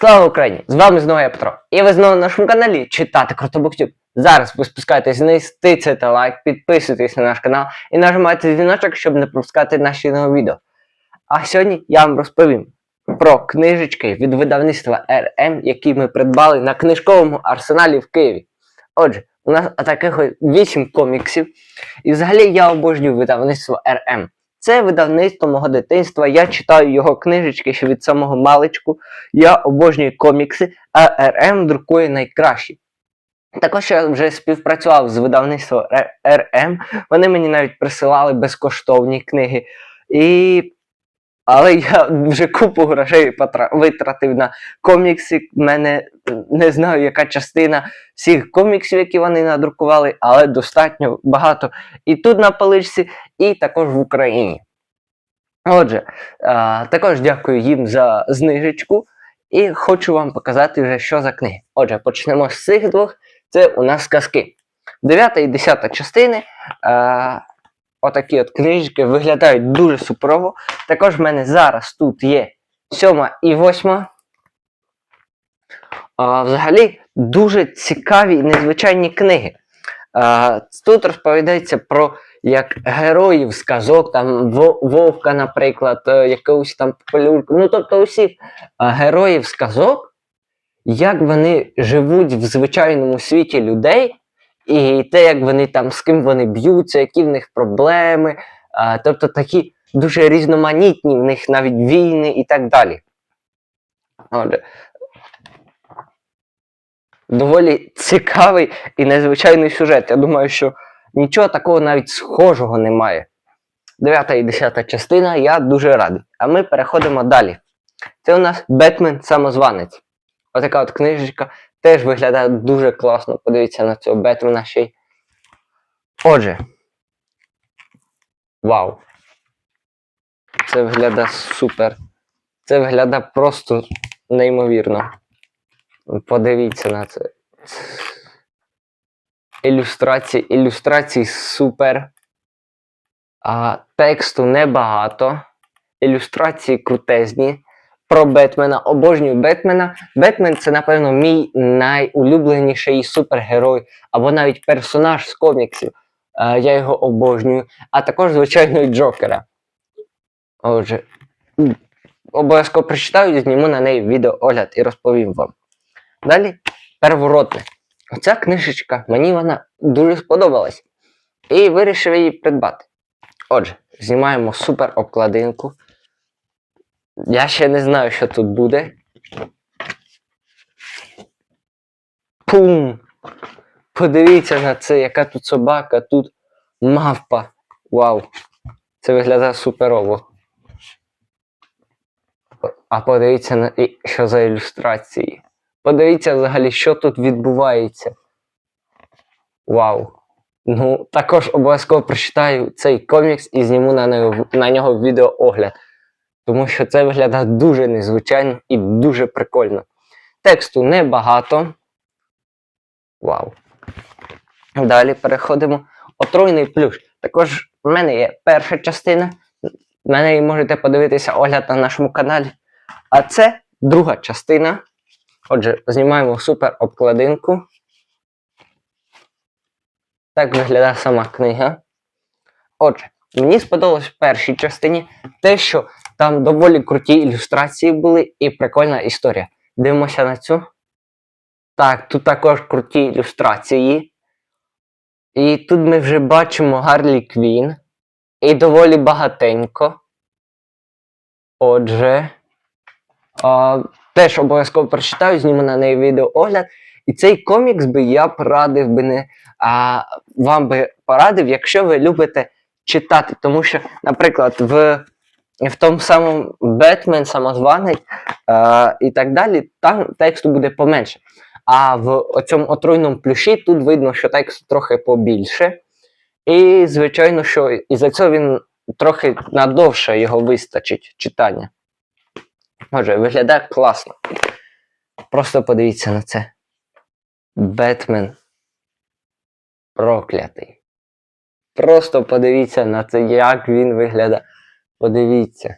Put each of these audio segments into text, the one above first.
Слава Україні! З вами знову я Петро. І ви знову на нашому каналі читати Крутобуктюб. Зараз ви спускаєтесь вниз, тицяйте лайк, підписуйтесь на наш канал і нажимайте дзвіночок, щоб не пропускати наші нові відео. А сьогодні я вам розповім про книжечки від видавництва RM, які ми придбали на книжковому арсеналі в Києві. Отже, у нас таких 8 коміксів. І взагалі я обожнюю видавництво RM. Це видавництво мого дитинства. Я читаю його книжечки ще від самого маличку. Я обожнюю комікси, а РМ друкує найкращі. Також я вже співпрацював з видавництвом РМ. Вони мені навіть присилали безкоштовні книги. І... Але я вже купу грошей витратив на комікси. У мене не знаю, яка частина всіх коміксів, які вони надрукували, але достатньо багато і тут на поличці, і також в Україні. Отже, а, також дякую їм за знижечку. І хочу вам показати вже, що за книги. Отже, почнемо з цих двох. Це у нас казки. Дев'ята і десята частини. А, отакі от книжки виглядають дуже суперово. Також в мене зараз тут є сьома і восьма. А, взагалі дуже цікаві і незвичайні книги. А, тут розповідається про як героїв з казок, там Вовка, наприклад, е, якусь там Полюльку. Ну, тобто усіх героїв з казок, як вони живуть в звичайному світі людей, і те, як вони там, з ким вони б'ються, які в них проблеми. А, тобто такі дуже різноманітні, в них навіть війни і так далі. Отже, доволі цікавий і незвичайний сюжет. Я думаю, що нічого такого навіть схожого немає. Дев'ята і десята частина, я дуже радий. А ми переходимо далі. Це у нас Бетмен Самозванець. Отака от книжечка теж виглядає дуже класно. Подивіться на цього Бетмена ще й. Отже. Вау. Це виглядає супер. Це виглядає просто неймовірно. Подивіться на це. Ілюстрації, ілюстрації супер. А, тексту небагато. Ілюстрації крутезні. Про Бетмена. Обожнюю Бетмена. Бетмен це, напевно, мій найулюбленіший супергерой, або навіть персонаж з коміксів. А, я його обожнюю. А також, звичайно, і Джокера. Отже, обов'язково прочитаю, зніму на неї відеоогляд і розповім вам. Далі переворотне. Оця книжечка, мені вона дуже сподобалась. І вирішив її придбати. Отже, знімаємо супер обкладинку. Я ще не знаю, що тут буде. Пум! Подивіться на це, яка тут собака, тут мавпа. Вау! Це виглядає суперово. А подивіться на що за ілюстрації. Подивіться взагалі, що тут відбувається. Вау. Ну, також обов'язково прочитаю цей комікс і зніму на нього, на нього відеоогляд. Тому що це виглядає дуже незвичайно і дуже прикольно. Тексту небагато. Вау. Далі переходимо. Отруйний плющ. Також в мене є перша частина. На неї можете подивитися огляд на нашому каналі. А це друга частина. Отже, знімаємо супер обкладинку. Так виглядає сама книга. Отже, мені сподобалось в першій частині те, що там доволі круті ілюстрації були і прикольна історія. Дивимося на цю. Так, тут також круті ілюстрації. І тут ми вже бачимо Гарлі Квін. І доволі багатенько. Отже. А, теж обов'язково прочитаю, зніму на неї відеоогляд. І цей комікс би я б радив би не а, вам би порадив, якщо ви любите читати. Тому що, наприклад, в, в тому самому Бетмен, самозванець а, і так далі, там тексту буде поменше. А в цьому отруйному плюші тут видно, що тексту трохи побільше. І, звичайно, що із-за цього він трохи надовше його вистачить читання. Може, виглядає класно. Просто подивіться на це. Бетмен проклятий. Просто подивіться на це, як він виглядає. Подивіться.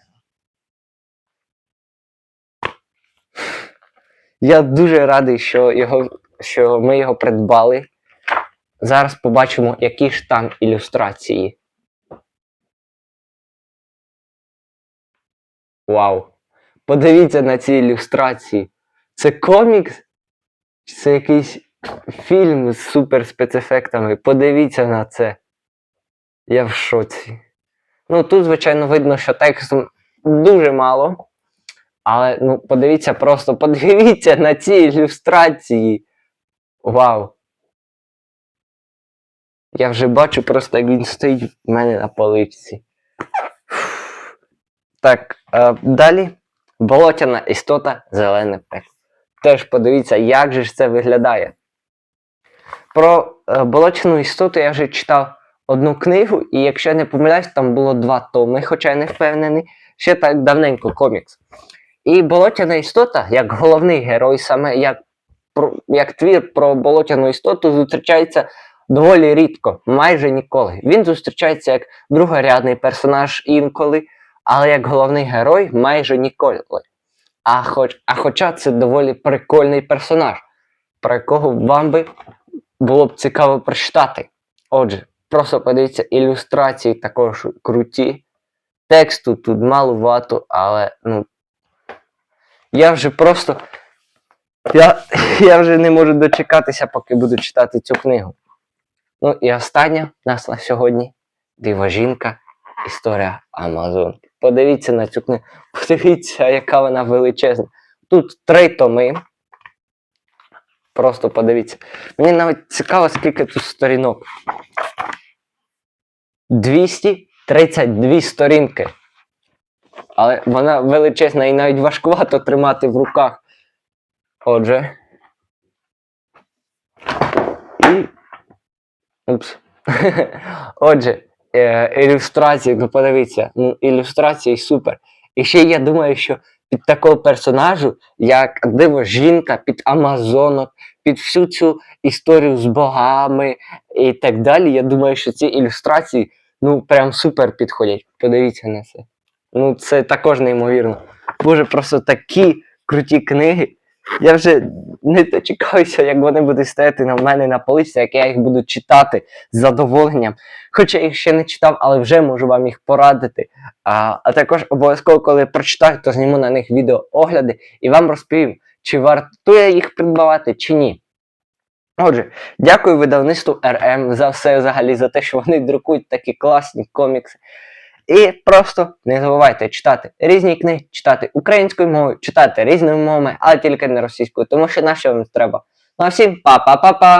Я дуже радий, що, його, що ми його придбали. Зараз побачимо, які ж там ілюстрації. Вау! Подивіться на ці ілюстрації. Це комікс? Чи Це якийсь фільм з супер спецефектами. Подивіться на це. Я в шоці. Ну, тут, звичайно, видно, що тексту дуже мало. Але ну, подивіться, просто подивіться на ці ілюстрації. Вау! Я вже бачу просто, як він стоїть в мене на поличці. Так, е, далі. Болотяна істота, зелене пекло. Теж подивіться, як же ж це виглядає. Про е, болотяну істоту я вже читав одну книгу, і якщо я не помиляюсь, там було два томи, хоча я не впевнений, ще так давненько комікс. І болотяна істота, як головний герой, саме як, як твір про болотяну істоту, зустрічається доволі рідко, майже ніколи. Він зустрічається як другорядний персонаж інколи, але як головний герой майже ніколи. А, хоч, а хоча це доволі прикольний персонаж, про якого вам би було б цікаво прочитати. Отже, просто подивіться, ілюстрації також круті. Тексту тут малувато, але ну. Я вже просто. Я, я вже не можу дочекатися, поки буду читати цю книгу. Ну і остання нас на сьогодні Дива жінка. Історія Амазонки. Подивіться на цю книгу. Подивіться, яка вона величезна. Тут три томи. Просто подивіться. Мені навіть цікаво, скільки тут сторінок. 232 сторінки. Але вона величезна і навіть важкувато тримати в руках. Отже. І. Упс. Отже, е, ілюстрації, ну подивіться, ну, ілюстрації супер. І ще я думаю, що під такого персонажу, як диво жінка, під Амазонок, під всю цю історію з богами і так далі, я думаю, що ці ілюстрації ну прям супер підходять. Подивіться на це. Ну, це також неймовірно. Боже, просто такі круті книги. Я вже не дочекаюся, як вони будуть стояти на мене на полиці, як я їх буду читати з задоволенням. Хоча я їх ще не читав, але вже можу вам їх порадити. А, а також обов'язково, коли прочитаю, то зніму на них відеоогляди і вам розповім, чи вартує їх придбавати, чи ні. Отже, дякую видавництву РМ за все взагалі, за те, що вони друкують такі класні комікси. І просто не забувайте читати різні книги, читати українською мовою, читати різними мовами, але тільки не російською, тому що на що вам треба. Ну а всім па-па-па-па!